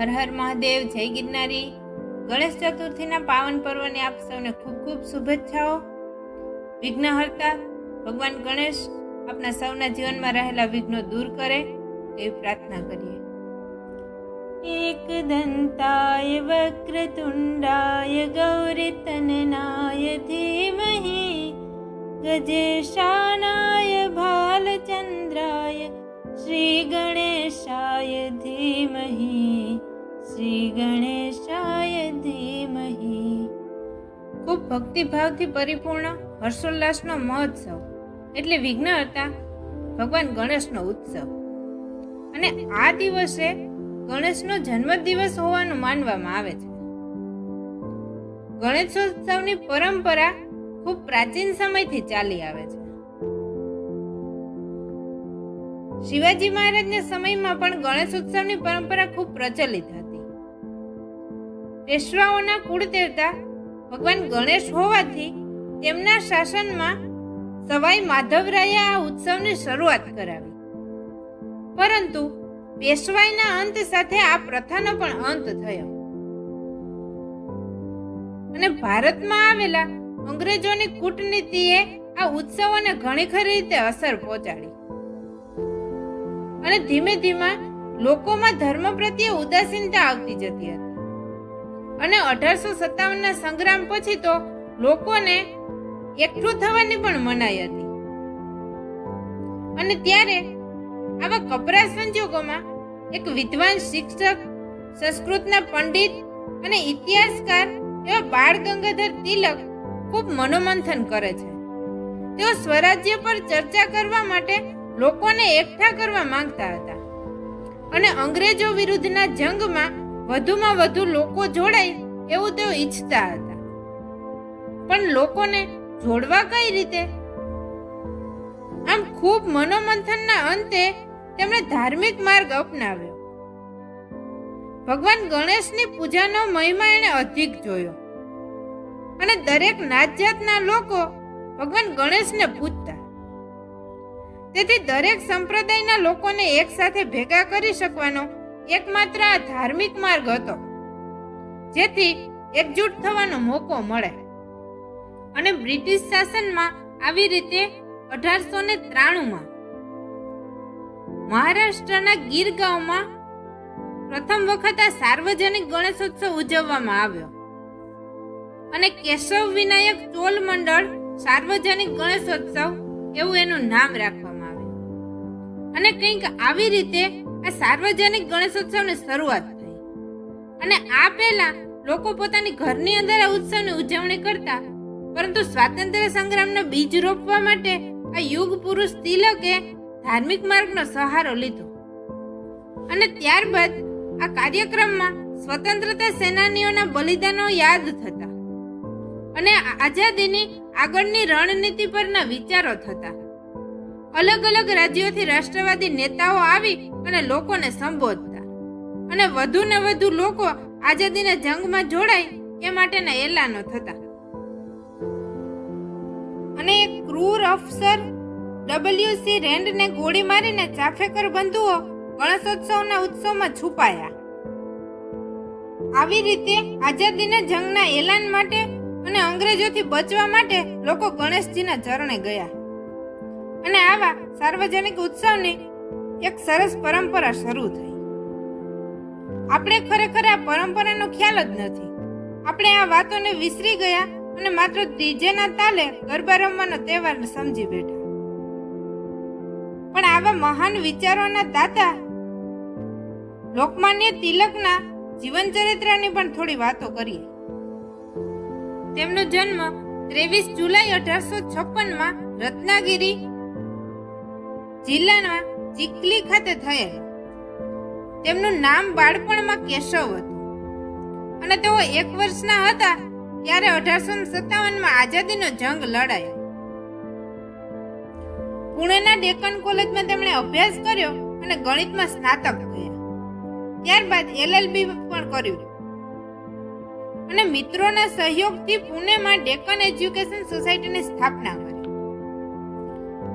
હર હર મહાદેવ, જય ગિરનારી. ગણેશ ચતુર્થીના પાવન પર્વને આપ સૌને ખૂબ ખૂબ શુભેચ્છાઓ. વિઘ્નહર્તા ભગવાન ગણેશ આપના સૌના જીવનમાં રહેલા વિઘ્નો દૂર કરે એવી પ્રાર્થના કરીએ. એક દંતાય વક્રતુંડાય ગૌરીતનનાય ધીમહી. ગજેશાનાય ભાલચંદ્રાય શ્રી ગણેશાય ધીમહી. ખૂબ ભક્તિભાવથી પરિપૂર્ણ હર્ષોલ્લાસનો મહોત્સવ. એટલે વિઘ્નહર્તા ભગવાન ગણેશનો ઉત્સવ. અને આ દિવસે ગણેશનો જન્મદિવસ હોવાનું માનવામાં આવે છે. ગણેશોત્સવની પરંપરા ખૂબ પ્રાચીન સમયથી ચાલી આવે છે. શિવાજી મહારાજના સમયમાં પણ ગણેશ ઉત્સવની પરંપરા ખૂબ પ્રચલિત હતી. પેશવાઓના કુળદેવતા ભગવાન ગણેશ હોવાથી તેમના શાસનમાં સવાઈ માધવરાયે આ ઉત્સવની શરૂઆત કરાવી. પરંતુ પેશવાઈના અંત સાથે આ પ્રથાનો પણ અંત થયો. અને ભારતમાં આવેલા અંગ્રેજોની કૂટનીતિએ આ ઉત્સવોને ઘણી ખરી રીતે અસર પહોંચાડી. અને ધીમે ધીમે લોકોમાં ધર્મ પ્રત્યે ઉદાસીનતા આવતી જતી હતી. અને અઢારસો સત્તાવનના સંગ્રામ પછી તો લોકોને એકઠું થવાની પણ મનાઈ હતી. અને ત્યારે આવા કપરા સંજોગોમાં એક વિદ્વાન શિક્ષક, સંસ્કૃતના પંડિત અને ઇતિહાસકાર એવા બાળ ગંગાધર તિલક ખૂબ મનોમંથન કરે છે. તેઓ સ્વરાજ્ય પર ચર્ચા કરવા માટે લોકોને એકઠા કરવા માંગતા હતા. અને અંગ્રેજો વિરુદ્ધના જંગમાં વધુમાં વધુ લોકો જોડાય એવું તેઓ ઈચ્છતા હતા. પણ લોકોને જોડવા કઈ રીતે? આમ ખૂબ મનોમંથનના અંતે તેમણે ધાર્મિક માર્ગ અપનાવ્યો. ભગવાન ગણેશની પૂજાનો મહિમા એણે અધિક જોયો. અને દરેક નાત જાતના લોકો ભગવાન ગણેશને પૂજતા. તેથી દરેક સંપ્રદાયના લોકોને એકસાથે ભેગા કરી શકવાનો એકમાત્ર ધાર્મિક માર્ગ હતો, જેથી એકજૂટ થવાનો મોકો મળે. અને બ્રિટિશ શાસનમાં આવી રીતે અઢારસો ને ત્રાણુંમાં મહારાષ્ટ્રના ગીર ગામમાં પ્રથમ વખત આ સાર્વજનિક ગણેશોત્સવ ઉજવવામાં આવ્યો. અને કેશવ વિનાયક ચોલ મંડળ સાર્વજનિક ગણેશોત્સવ એવું એનું નામ રાખવામાં આવ્યું. અને કંઈક આવી રીતે આ સાર્વજનિક ગણેશોત્સવની શરૂઆત થઈ. અને આ પહેલા લોકો પોતાની ઘરની અંદર આ ઉત્સવની ઉજવણી કરતા, પરંતુ સ્વાતંત્ર્ય સંગ્રામનો બીજ રોપવા માટે આ યુગ પુરુષ તિલકે ધાર્મિક માર્ગનો સહારો લીધો. અને ત્યારબાદ આ કાર્યક્રમમાં સ્વતંત્રતા સેનાનીઓના બલિદાનો યાદ થતા. અને આઝાદીની આગળની રણનીતિ પરના વિચારો થતા. અલગ અલગ રાજ્યોથી રાષ્ટ્રવાદી નેતાઓ આવી અને લોકોને સંબોધતા. અને વધુ ને વધુ લોકો આઝાદીના જંગમાં જોડાય એ માટેના એલાનો થતા. અને એક ક્રૂર અફસર ડબલ્યુ સી રેન્ડને ગોળી મારીને ચાફેકર બંધુઓ ગણેશોત્સવના ઉત્સવમાં છુપાયા. આવી રીતે આઝાદીના જંગના એલાન માટે અને અંગ્રેજોથી બચવા માટે લોકો ગણેશજીના ચરણે ગયા. અને આવા સાર્વજનિક ઉત્સવની એક સરસ પરંપરા શરૂ થઈ. આપણે ખરેખર આ પરંપરાનો ખ્યાલ જ નથી. આપણે આ વાતોને વિસરી ગયા અને માત્ર ડીજેના તાલે ગરબા રમવાનો તહેવાર સમજી બેઠા. પણ આવા મહાન વિચારોના દાતા લોકમાન્ય તિલકના જીવન ચરિત્રની પણ થોડી વાતો કરીએ. તેમનો જન્મ ત્રેવીસ જુલાઈ અઢારસો છપ્પનમાં રત્નાગીરી જિલ્લાના ચીખલી ખાતે થયેલ. તેમનું નામ બાળપણમાં કેશવ હતું. અને તેઓ એક વર્ષના હતા ત્યારે અઢારસો સત્તાવનમાં આઝાદીનો જંગ લડાયો. પુણેના ડેકન કોલેજમાં તેમણે અભ્યાસ કર્યો અને ગણિતમાં સ્નાતક થયા ત્યારબાદ એલએલબી પણ કર્યું. અને મિત્રોના સહયોગથી પુણેમાં ડેકન એજ્યુકેશન સોસાયટીની સ્થાપના કરી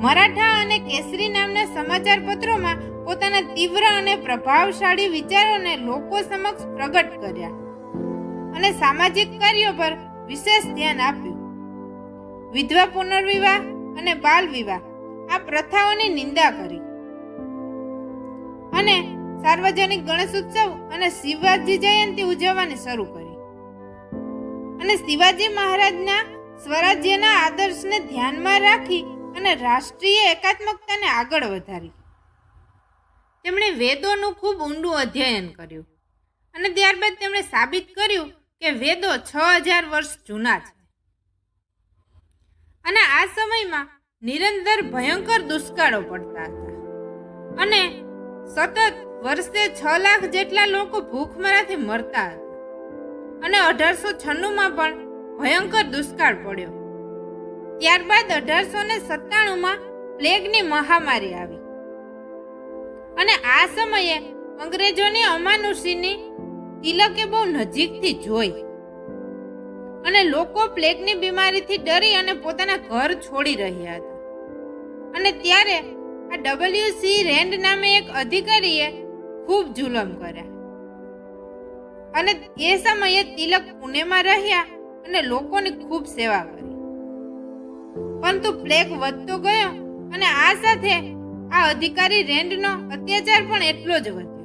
મરાઠા અને કેસરી નામના સમાચાર પત્રોમાં પોતાના તીવ્ર અને પ્રભાવશાળી વિચારોને લોકો સમક્ષ પ્રગટ કર્યા અને સામાજિક કાર્યો પર વિશેષ ધ્યાન આપ્યું. વિધવા પુનર્વિવાહ અને બાલ વિવાહ આ પ્રથાઓની નિંદા કરી. અને સાર્વજનિક ગણેશ ઉત્સવ અને શિવાજી જયંતિ ઉજવવાની શરૂ કરી. અને શિવાજી મહારાજના સ્વરાજ્યના આદર્શને ધ્યાનમાં રાખી અને રાષ્ટ્રીય એકાત્મકતાને આગળ વધારી. તેમણે વેદોનું ખૂબ ઊંડું અધ્યયન કર્યું અને ત્યારબાદ તેમણે સાબિત કર્યું કે વેદો છ હજાર વર્ષ જૂના છે. અને આ સમયમાં નિરંતર ભયંકર દુષ્કાળો પડતા હતા. અને સતત વર્ષે છ લાખ જેટલા લોકો ભૂખમરાથી મરતા હતા. અને અઢારસો છન્નુંમાં પણ ભયંકર દુષ્કાળ પડ્યો. ત્યારબાદ અઢારસો ને સત્તાણુંમાં પ્લેગની મહામારી આવી. અને આ સમયે અંગ્રેજોની અમાનુષીની તિલકે બહુ નજીકથી જોઈ. અને લોકો પ્લેગની બીમારીથી ડરી અને પોતાના ઘર છોડી રહ્યા હતા. અને ત્યારે આ ડબલ્યુ સી રેન્ડ નામે એક અધિકારીએ ખૂબ જુલમ કર્યા. અને એ સમયે તિલક પુણેમાં રહ્યા અને લોકોની ખૂબ સેવા કરી. પરંતુ પ્લેગ વધતો ગયો અને આ સાથે આ અધિકારી રેન્ડનો અત્યાચાર પણ એટલો જ વધ્યો.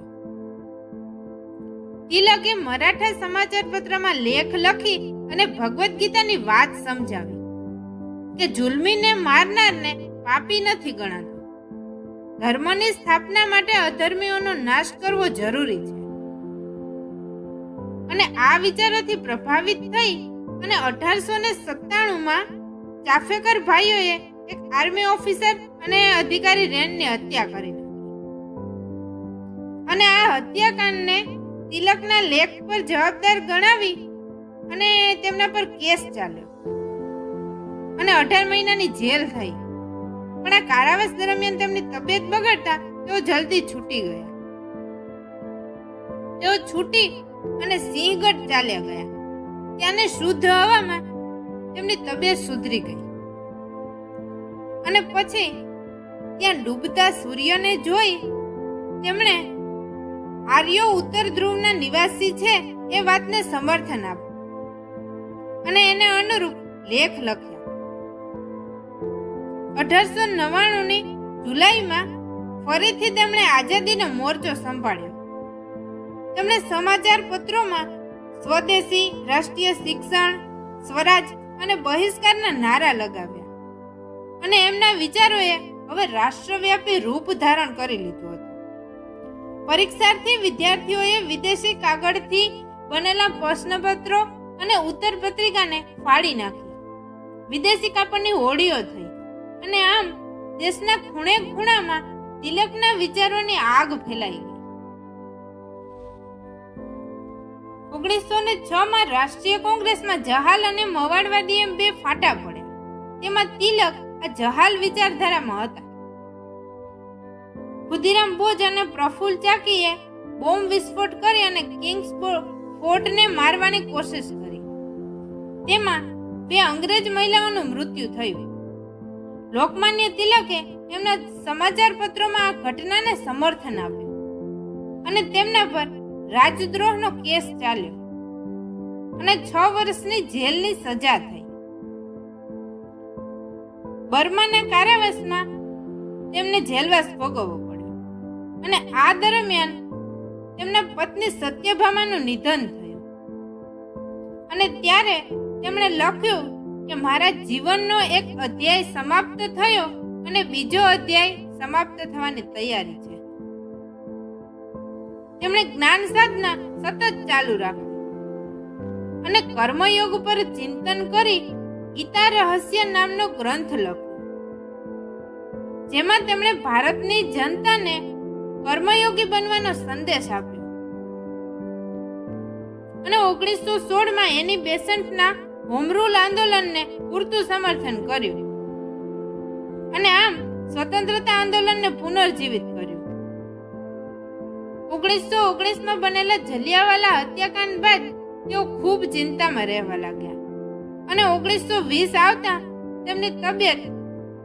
તિલકે મરાઠા સમાચાર પત્રમાં લેખ લખી અને ભગવદ્ ગીતાની વાત સમજાવી કે જુલમીને મારનારને પાપી નથી ગણાતો. ધર્મની સ્થાપના માટે અધર્મીઓનો નાશ કરવો જરૂરી છે. અને આ વિચારોથી પ્રભાવિત થઈ અને અઢારસો ને સત્તાણુંમાં ચાફેકર ભાઈઓએ એક આર્મી ઓફિસર અને અધિકારી રેનની હત્યા કરી અને આ હત્યાકાંડને તિલકના લેખ પર જવાબદાર ગણાવી અને તેમના પર કેસ ચાલ્યો. અને અઢાર મહિનાની જેલ થઈ. પણ આ કારાવાસ દરમિયાન તેમની તબિયત બગડતા તેઓ જલ્દી છૂટી ગયા. તેઓ છૂટી અને સિંહગઢ ચાલ્યા ગયા. ત્યાંને શુદ્ધ હવામાં તેમની તબિયત સુધરી ગઈ. અને પછી ત્યાં ડૂબતા સૂર્યને જોઈ તેમણે આર્યો ઉત્તર ધ્રુવના નિવાસી છે એ વાતને સમર્થન આપ્યું. અને એને અનુરૂપ લેખ લખ્યા. અઢારસો નવ્વાણુંની જુલાઈમાં ફરીથી તેમણે આઝાદીનો મોરચો સંભાળ્યો. તેમણે સમાચાર પત્રોમાં સ્વદેશી રાષ્ટ્રીય શિક્ષણ, સ્વરાજ અને બહિષ્કારના નારા લગાવ્યા. અને એમના વિચારોએ હવે રાષ્ટ્રવ્યાપી રૂપ ધારણ કરી લીધું હતું. પરીક્ષાર્થી વિદ્યાર્થીઓએ વિદેશી કાગળથી બનેલા પ્રશ્નપત્રો અને ઉત્તર પત્રિકાને ફાડી નાખી. વિદેશી કાપડની હોડીઓ થઈ. અને આમ દેશના ખૂણે ખૂણામાં તિલકના વિચારોની આગ ફેલાઈ ઓગણીસો ને છ માં રાષ્ટ્રીય કોંગ્રેસમાં જહાલ અને મવાડવાદી એમ બે ફાટા પડ્યા. તેમાં તિલક આ જહાલ વિચારધારામાં હતા. ખુદીરામ બોજ અને પ્રફુલ્લ ચાકીએ બોમ્બ વિસ્ફોટ કરી અને કિંગ્સ ફોર્ટને મારવાની કોશિશ કરી. તેમાં બે અંગ્રેજ મહિલાઓનું મૃત્યુ થયું. લોકમાન્ય તિલકે એમના સમાચાર પત્રોમાં આ ઘટનાને સમર્થન આપ્યું. અને તેમના પર રાજદ્રોહનો કેસ ચાલ્યો અને છ વર્ષની જેલની સજા થઈ. બર્માના કારાવાસમાં તેમને જેલવાસ ભોગવવો પડ્યો અને આ દરમિયાન તેમના પત્ની સત્યભામાનું નિધન થયું. અને ત્યારે તેમણે લખ્યું કે મારા જીવનનો એક અધ્યાય સમાપ્ત થયો અને બીજો અધ્યાય સમાપ્ત થવાની તૈયારી છે. તેમણે જ્ઞાન સાધના સતત ચાલુ રાખી. અને કર્મયોગ પર ચિંતન કરી ગીતા રહસ્ય નામનો ગ્રંથ લખ્યો જેમાં તેમણે ભારતની જનતાને કર્મયોગી બનવાનો સંદેશ આપ્યો. અને ઓગણીસો સોળમાં એની બેસન્ટના હોમ રૂલ આંદોલનને પૂરતું સમર્થન કર્યું. અને આમ સ્વતંત્રતા આંદોલનને પુનર્જીવિત કર્યું. ઓગણીસો ઓગણીસમાં બનેલા જલિયાવાલા હત્યાકાંડ બાદ તેઓ ખૂબ ચિંતામાં રહેવા લાગ્યા. અને ઓગણીસો વીસ આવતા તેમની તબિયત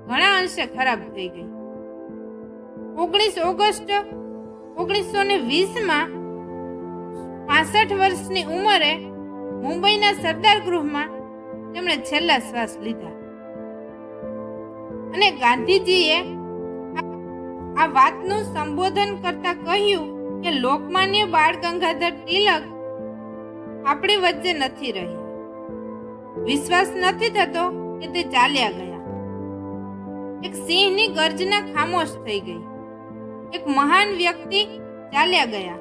ઘણા અંશે ખરાબ થઈ ગઈ. ઓગણીસ ઓગસ્ટ ઓગણીસો ને વીસમાં પાસઠ વર્ષની ઉંમરે મુંબઈના સરદાર ગૃહમાં તેમણે છેલ્લા શ્વાસ લીધા. અને ગાંધીજીએ આ- આ વાતનું સંબોધન કરતા કહ્યું કે લોકમાન્ય બાળ ગંગાધર તિલક આપણી વચ્ચે નથી રહી. વિશ્વાસ નથી થતો કે તે ચાલ્યા ગયા. એક સિંહની ગર્જના ખામોશ થઈ ગઈ. એક મહાન વ્યક્તિ ચાલ્યા ગયા.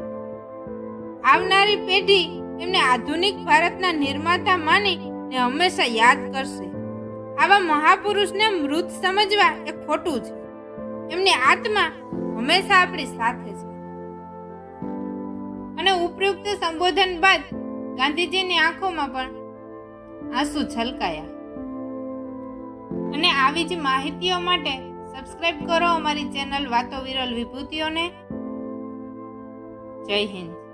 આવનારી પેઢી એમને આધુનિક ભારતના નિર્માતા માની ને હંમેશા યાદ કરશે. આવા મહાપુરુષને મૃત સમજવા એ ખોટું છે. એમની આત્મા હંમેશા આપણી સાથે અને ઉપયુક્ત સંબોધન બાદ ગાંધીજીની આંખોમાં પણ આંસુ છલકાયા. અને આવી જ માહિતીઓ માટે સબસ્ક્રાઇબ કરો અમારી ચેનલ વાતો વિરલ વિભૂતિઓને. જય હિન્દ.